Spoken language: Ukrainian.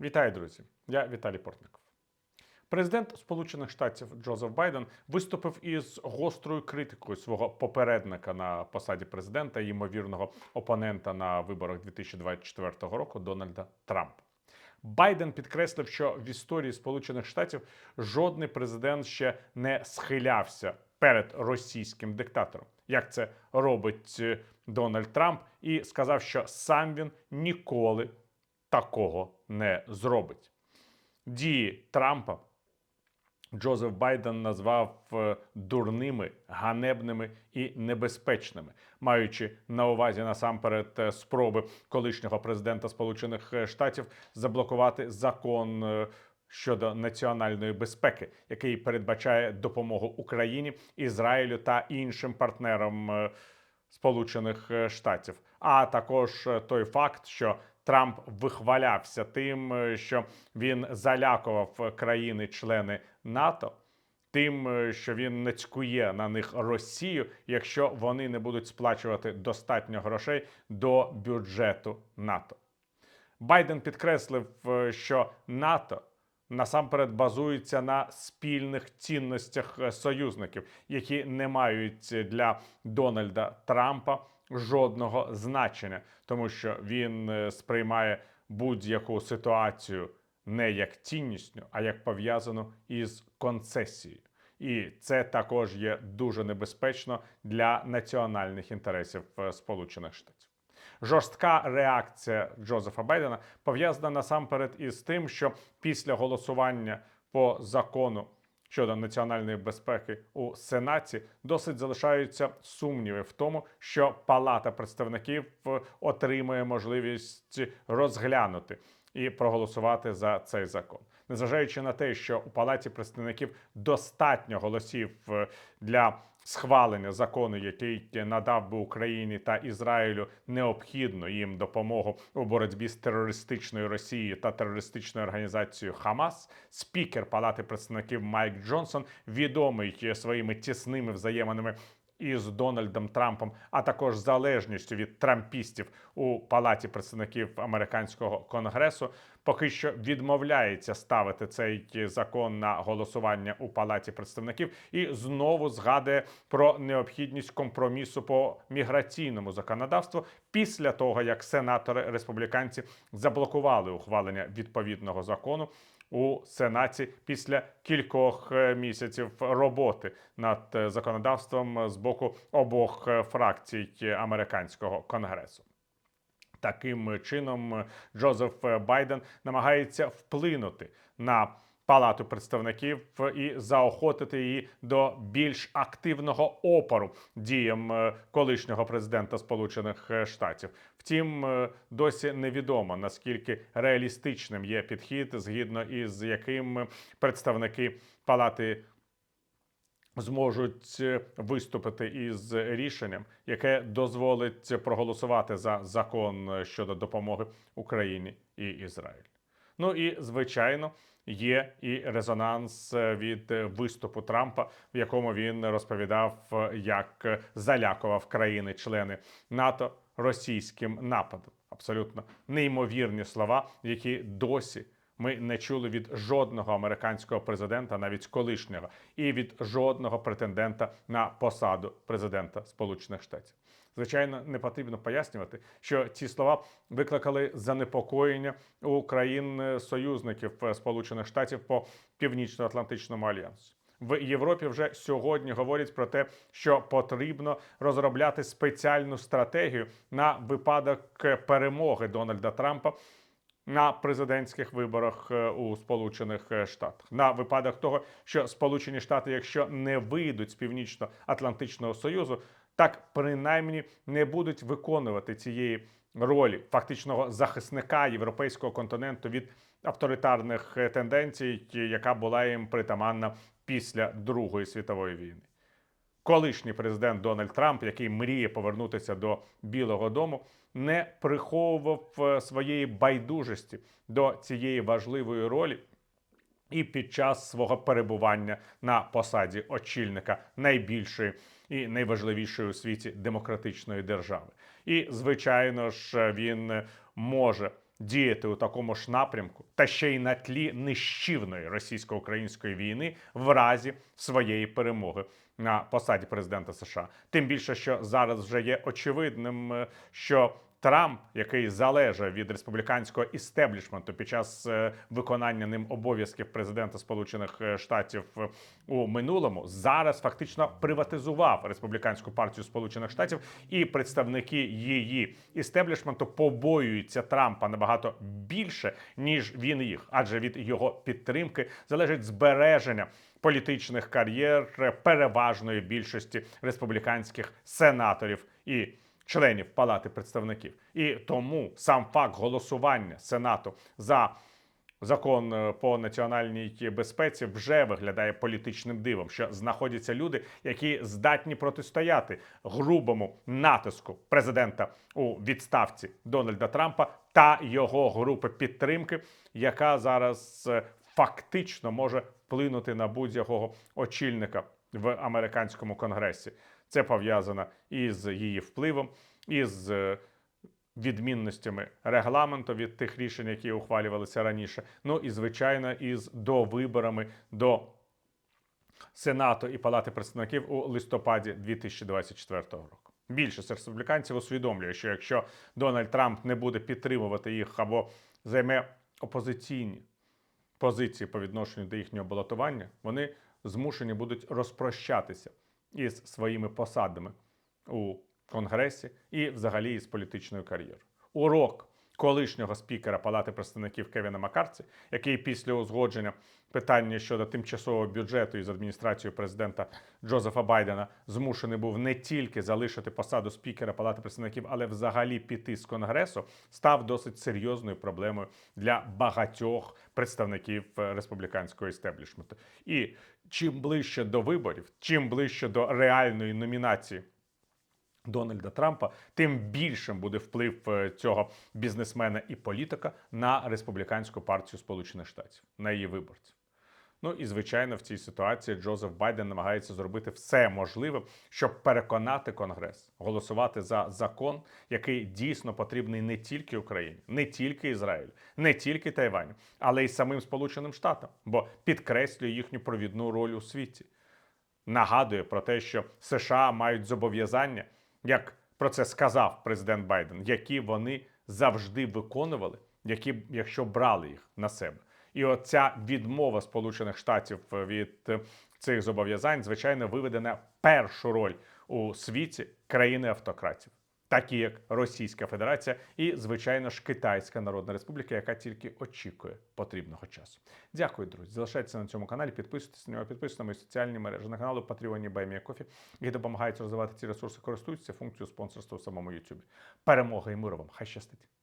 Вітаю, друзі! Я Віталій Портников. Президент Сполучених Штатів Джозеф Байден виступив із гострою критикою свого попередника на посаді президента і ймовірного опонента на виборах 2024 року Дональда Трампа. Байден підкреслив, що в історії Сполучених Штатів жодний президент ще не схилявся перед російським диктатором, як це робить е, Дональд Трамп, і сказав, що сам він ніколи такого не зробить. Дії Трампа Джозеф Байден назвав е, дурними, ганебними і небезпечними, маючи на увазі насамперед е, спроби колишнього президента Сполучених е, Штатів заблокувати закон. Щодо національної безпеки, який передбачає допомогу Україні, Ізраїлю та іншим партнерам Сполучених Штатів, а також той факт, що Трамп вихвалявся тим, е, що він залякував країни-члени НАТО, тим, е, що він нацькує на них Росію, якщо вони не будуть сплачувати достатньо грошей до бюджету НАТО. Байден підкреслив, е, що НАТО насамперед базується на спільних цінностях союзників, які не мають для Дональда Трампа жодного значення, тому що він е, сприймає будь-яку ситуацію не як ціннісну, а як пов'язану із концесією. І це також є дуже небезпечно для національних інтересів е, Сполучених Штатів. Жорстка реакція Джозефа Байдена пов'язана насамперед із тим, що після голосування по закону щодо національної безпеки у Сенаті досить залишаються сумніви в тому, що Палата представників отримує отримає можливість розглянути і проголосувати за цей закон. Незважаючи на те, що у палаті представників достатньо голосів е, для схвалення закону, який надав би Україні та Ізраїлю необхідну їм допомогу у боротьбі з терористичною Росією та терористичною організацією Хамас, спікер Палати представників Майк Джонсон, відомий своїми тісними взаєминами із Дональдом Трампом, а також залежністю від трампістів у палаті представників американського конгресу, поки що відмовляється ставити цей закон на голосування у палаті представників і знову згадує про необхідність компромісу по міграційному законодавству після того, як сенатори республіканці заблокували ухвалення відповідного закону у Сенаті після кількох е, місяців роботи над е, законодавством з боку обох е, фракцій американського конгресу. Таким чином, Джозеф Байден намагається вплинути на Палату представників і заохотити її до більш активного опору діям е, колишнього президента Сполучених е, Штатів. Втім, е, досі невідомо наскільки реалістичним є підхід, згідно із яким представники Палати зможуть виступити із рішенням, яке дозволить проголосувати за закон щодо допомоги Україні і Ізраїлю. Ну і звичайно. Є і резонанс е, від виступу Трампа, в якому він розповідав, як залякував країни-члени НАТО російським нападом. Абсолютно неймовірні слова, які досі ми не чули від жодного американського президента, навіть колишнього, і від жодного претендента на посаду президента Сполучених Штатів. Звичайно, не потрібно пояснювати, що ці слова викликали занепокоєння у країн союзників Сполучених Штатів по північно-атлантичному альянсу. В Європі вже сьогодні говорять про те, що потрібно розробляти спеціальну стратегію на випадок перемоги Дональда Трампа на президентських виборах е, у Сполучених е, Штатах на випадок того, що Сполучені Штати, якщо не вийдуть з північно-атлантичного союзу, так принаймні не будуть виконувати цієї ролі фактичного захисника європейського континенту від авторитарних е, тенденцій, яка була їм притаманна після Другої світової війни. Колишній президент Дональд Трамп, який мріє повернутися до Білого Дому, не приховував е, своєї байдужості до цієї важливої ролі. І під час свого перебування на посаді очільника найбільшої і найважливішої у світі демократичної держави, і звичайно ж він може діяти у такому ж напрямку, та ще й на тлі нищівної російсько-української війни в разі своєї перемоги на посаді президента США. Тим більше, що зараз вже є очевидним, е, що Трамп, який залежав від республіканського істеблішменту під час е, виконання ним обов'язків президента Сполучених е, Штатів у минулому, зараз фактично приватизував республіканську партію Сполучених Штатів, і представники її істеблішменту побоюються Трампа набагато більше ніж він їх, адже від його підтримки залежить збереження політичних кар'єр переважної більшості республіканських сенаторів і членів Палати представників. І тому сам факт голосування Сенату за закон е, по національній безпеці вже виглядає політичним дивом, що знаходяться люди, які здатні протистояти грубому натиску президента у відставці Дональда Трампа та його групи підтримки, яка зараз е, фактично може вплинути на будь-якого очільника в американському конгресі. Це пов'язано із її впливом, із е, відмінностями регламенту від тих рішень, які ухвалювалися раніше. Ну і звичайно, із довиборами до Сенату і Палати представників у листопаді 2024 року. Більшість республіканців усвідомлює, що якщо Дональд Трамп не буде підтримувати їх або займе опозиційні позиції по відношенню до їхнього балотування, вони змушені будуть розпрощатися із своїми посадами у Конгресі і взагалі із політичною кар'єрою. Урок колишнього спікера Палати представників Кевіна Маккарці, який після узгодження питання щодо тимчасового бюджету із адміністрацією президента Джозефа Байдена змушений був не тільки залишити посаду спікера Палати представників, але взагалі піти з конгресу, став досить серйозною проблемою для багатьох представників е, республіканського істеблішменту. І чим ближче до виборів, чим ближче до реальної номінації. Дональда Трампа, тим більшим буде вплив е, цього бізнесмена і політика на республіканську партію Сполучених Штатів, на її виборців. Ну і звичайно, в цій ситуації Джозеф Байден намагається зробити все можливе, щоб переконати Конгрес голосувати за закон, який дійсно потрібний не тільки Україні, не тільки Ізраїлю, не тільки Тайваню, але й самим Сполученим Штатам, бо підкреслює їхню провідну роль у світі. Нагадує про те, що США мають зобов'язання, як про це сказав президент Байден, які вони завжди виконували, які якщо брали їх на себе. І оця відмова Сполучених Штатів від цих зобов'язань, звичайно, виведе на першу роль у світі країни автократів, такі як Російська Федерація і, звичайно ж, Китайська Народна Республіка, яка тільки очікує потрібного часу. Дякую, друзі. Залишайтеся на цьому каналі, підписуйтесь на нього, підписуйтесь на мої соціальні мережі на каналу Патріоні Баймія Кофі, які допомагають розвивати ці ресурси, користуються функцією спонсорства в самому YouTube. Перемоги і миру вам! Хай щастить!